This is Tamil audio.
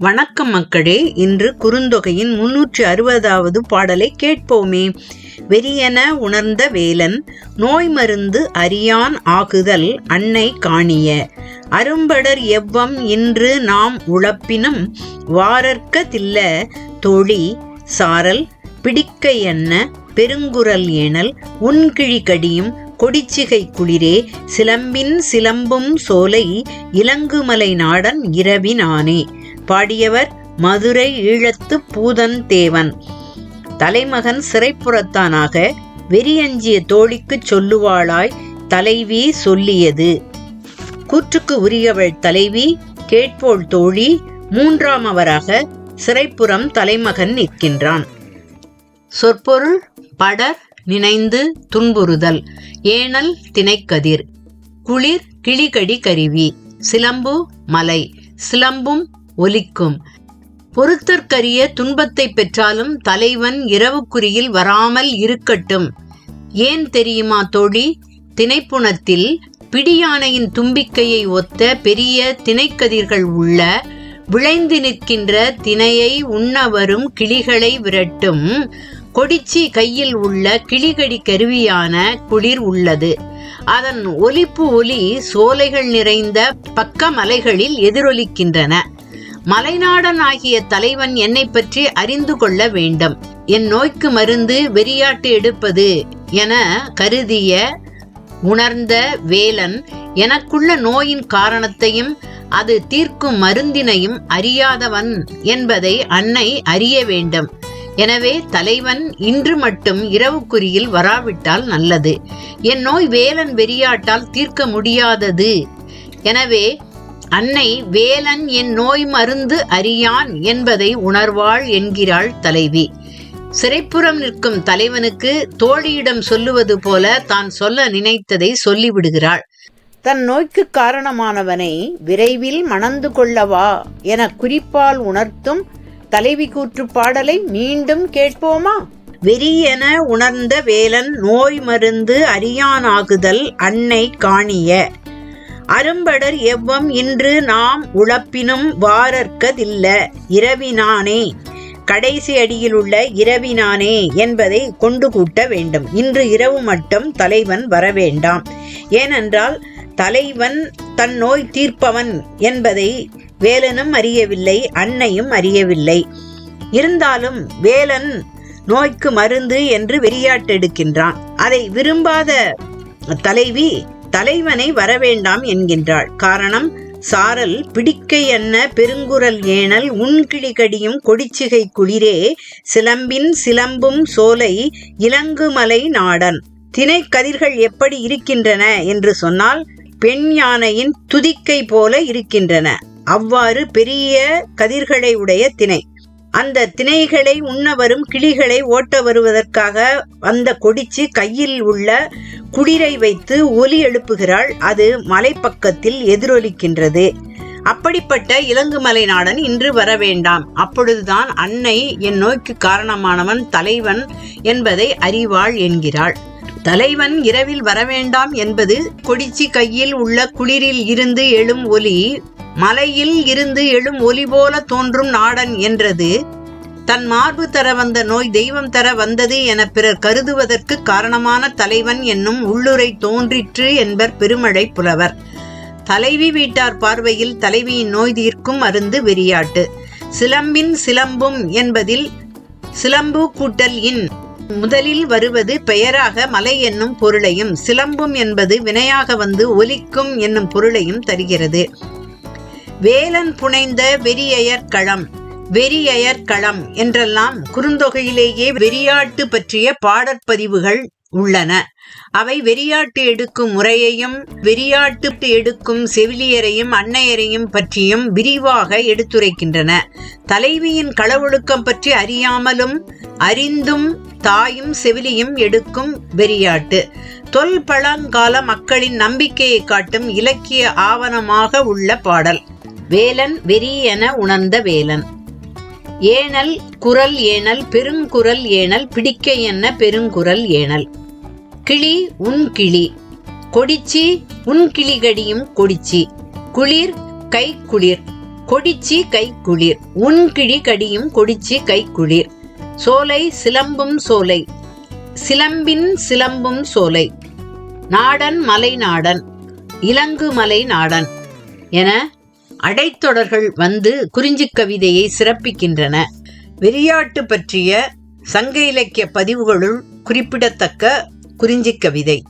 வணக்கம் மக்களே இன்று குறுந்தொகையின் முன்னூற்றி அறுபதாவது பாடலை கேட்போமே. வெறியென உணர்ந்த வேலன் நோய் மருந்து அறியான் ஆகுதல் அன்னை காணிய. அரும்படர் எவ்வம் இன்று நாம் உழப்பினும் வாரற்கதில்ல தொழி சாரல் பிடிக்க என்ன பெருங்குரல் ஏனல் உன்கிழி கடியும் கொடிச்சிகை குளிரே சிலம்பின் சிலம்பும் சோலை இலங்குமலை நாடன் இரவினானே. பாடியவர் மதுரை ஈழத்து பூதன் தேவன். தலைமகன் சிறைப்புறத்தானாக வெறியஞ்சிய தோழிக்குச் சொல்லுவாளாய் தலைவி சொல்லியது. கூற்றுக்கு உரியவள் தலைவி கேட்போள் தோழி மூன்றாமவராக சிறைப்புறம் தலைமகன் நிற்கின்றான். சொற்பொருள் படர் நினைந்து துன்புறுதல் ஏனல் திணைக்கதிர். குளிர் கிளிகடி கருவி. சிலம்பு மலை. சிலம்பும் ஒலிக்கும். பொறுத்தற்கரிய துன்பத்தை பெற்றாலும் தலைவன் இரவுக்குறியில் வராமல் இருக்கட்டும். ஏன் தெரியுமா தோழி? திணைப்புணத்தில் பிடியானையின் தும்பிக்கையை ஒத்த பெரிய திணைக்கதிர்கள் உள்ள விளைந்து நிற்கின்ற திணையை உண்ண வரும் கிளிகளை விரட்டும் கொடிச்சி கையில் உள்ள கிளிகடி கருவியான குளிர் உள்ளது. அதன் ஒலிப்பு ஒலி சோலைகள் நிறைந்த பக்க மலைகளில் எதிரொலிக்கின்றன. மலைநாடன் ஆகிய தலைவன் என்னை பற்றி அறிந்து கொள்ள வேண்டும். என் நோய்க்கு மருந்து வெறியாட்டு எடுப்பது என கருதிய உணர்ந்த வேலன் எனக்குள்ள நோயின் காரணத்தையும் அது தீர்க்கும் மருந்தினையும் அறியாதவன் என்பதை அன்னை அறிய வேண்டும். எனவே தலைவன் இன்று மட்டும் இரவுக்குறியில் வராவிட்டால் நல்லது. என் நோய் வேலன் வெறியாட்டால் தீர்க்க முடியாதது. எனவே அன்னை வேலன் என் நோய் மருந்து அறியான் என்பதை உணர்வாள் என்கிறாள் தலைவி. சிறைப்புறம் நிற்கும் தலைவனுக்கு தோழியிடம் சொல்லுவது போல தான் சொல்ல நினைத்ததை சொல்லிவிடுகிறாள். தன் நோய்க்கு காரணமானவனை விரைவில் மணந்து கொள்ளவா என குறிப்பால் உணர்த்தும் தலைவி கூற்று பாடலை மீண்டும் கேட்போமா? வெறியென உணர்ந்த வேலன் நோய் மருந்து அறியானாகுதல் அன்னை காணிய. அரும்படர் எவ்வம் இன்று நாம் உழப்பினும் வாரற்கதில்ல இரவினானே கடைசி அடியில் உள்ள இரவினானே என்பதை கொண்டு கூட்ட வேண்டும். இன்று இரவு மட்டும் தலைவன் வரவேண்டாம் ஏனென்றால் தலைவன் தன் நோய் தீர்ப்பவன் என்பதை வேலனும் அறியவில்லை அன்னையும் அறியவில்லை. இருந்தாலும் வேலன் நோய்க்கு மருந்து என்று வெறியாட்டெடுக்கின்றான். அதை விரும்பாத தலைவி தலைவனை வரவேண்டாம் என்கின்றாள். காரணம் சாரல் பிடிக்கை என்ன பெருங்குரல் ஏனல் உன்கிளிகடியும் கொடிச்சிகை குளிரே சிலம்பின் சிலம்பும் சோலை இலங்குமலை நாடன். தினை கதிர்கள் எப்படி இருக்கின்றன என்று சொன்னால் பெண் யானையின் துதிக்கை போல இருக்கின்றன. அவ்வாறு பெரிய கதிர்களை உடைய திணை. அந்த திணைகளை உண்ண வரும் கிளிகளை ஓட்ட வருவதற்காக அந்த கொடிச்சு கையில் உள்ள குடிரை வைத்து ஒலி எழுப்புகிறாள். அது மலைப்பக்கத்தில் எதிரொலிக்கின்றது. அப்படிப்பட்ட இலங்குமலை நாடன் இன்று வர வேண்டாம். அப்பொழுதுதான் அன்னை என் நோய்க்கு காரணமானவன் தலைவன் என்பதை அறிவாள் என்கிறாள். தலைவன் இரவில் வரவேண்டாம் என்பது கொடிச்சி கையில் உள்ள குளிரில் இருந்து எழும் ஒலி மலையில் இருந்து எழும் ஒலி போல தோன்றும் நாடன் என்றது. தன் மார்பு தர வந்த நோய் தெய்வம் தர வந்தது என பிறர் கருதுவதற்கு காரணமான தலைவன் என்னும் உள்ளுரை தோன்றிற்று என்பர் பெருமழை புலவர். தலைவி வீட்டார் பார்வையில் தலைவியின் நோய் தீர்க்கும் அருந்து வெறியாட்டு. சிலம்பின் சிலம்பும் என்பதில் சிலம்பு கூட்டல் இன் முதலில் வருவது பெயராக மலை என்னும் பொருளையும் சிலம்பும் என்பது வினையாக வந்து ஒலிக்கும் என்னும் பொருளையும் தருகிறது. வேலன் புனைந்த வெறியயற்களம் வெறியயற்களம் என்றெல்லாம் குறுந்தொகையிலேயே வெறியாட்டு பற்றிய பாடற்பதிவுகள் உள்ளன. அவை வெறியாட்டு எடுக்கும் முறையையும் வெறியாட்டு எடுக்கும் செவிலியரையும் அன்னையரையும் பற்றியும் விரிவாக எடுத்துரைக்கின்றன. தலைவியின் களவொழுக்கம் பற்றி அறியாமலும் அறிந்தும் தாயும் செவிலியும் எடுக்கும் வெறியாட்டு. தொல் பழங்கால மக்களின் நம்பிக்கையை காட்டும் இலக்கிய ஆவணமாக உள்ள பாடல். வேலன் வெறி என உணர்ந்த வேலன். ஏனல் குரல் ஏனல் பெருங்குரல் ஏனல் பிடிக்க என்ன பெருங்குரல் ஏனல். கிளி உன் கிளி. கொடிச்சி உன் கிளிகடியும் கொடிச்சி. குளிர் கை குளிர் கொடிச்சி கைக்குளிர். உன்கிழி கடியும் கொடிச்சி கைக்குளிர். சோலை சிலம்பும் சோலை. சிலம்பின் சிலம்பும் சோலை. நாடன் மலை நாடன். இலங்கு மலை நாடன் என அடைத்தொடர்கள் வந்து குறிஞ்சிக் கவிதையை சிறப்பிக்கின்றன. வெறியாட்டு பற்றிய சங்க இலக்கிய பதிவுகளுள் குறிப்பிடத்தக்க குறிஞ்சிக் கவிதை.